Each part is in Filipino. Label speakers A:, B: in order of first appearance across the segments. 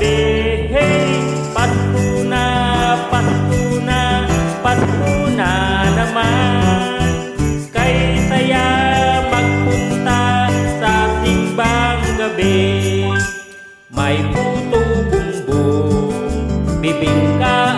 A: gabi Hey, Pasko na, Pasko na, Pasko na naman. Kay saya magpunta sa simbang gabi. May puto bumbong, bibingka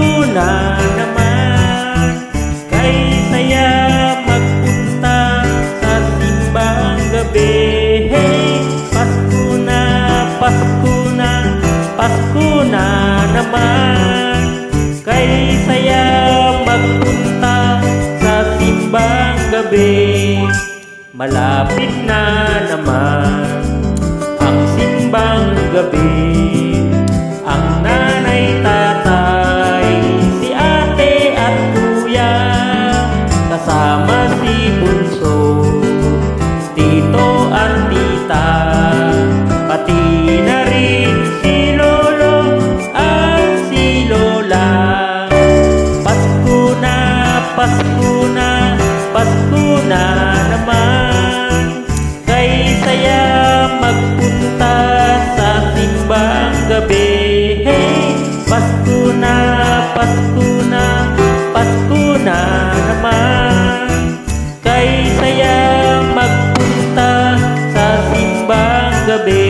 A: Pasko na naman. Kay saya magpunta sa simbang gabi. Hey, Pasko na, Pasko na, Pasko na naman. Kay saya magpunta sa simbang gabi. Malapit na naman ang simbang gabi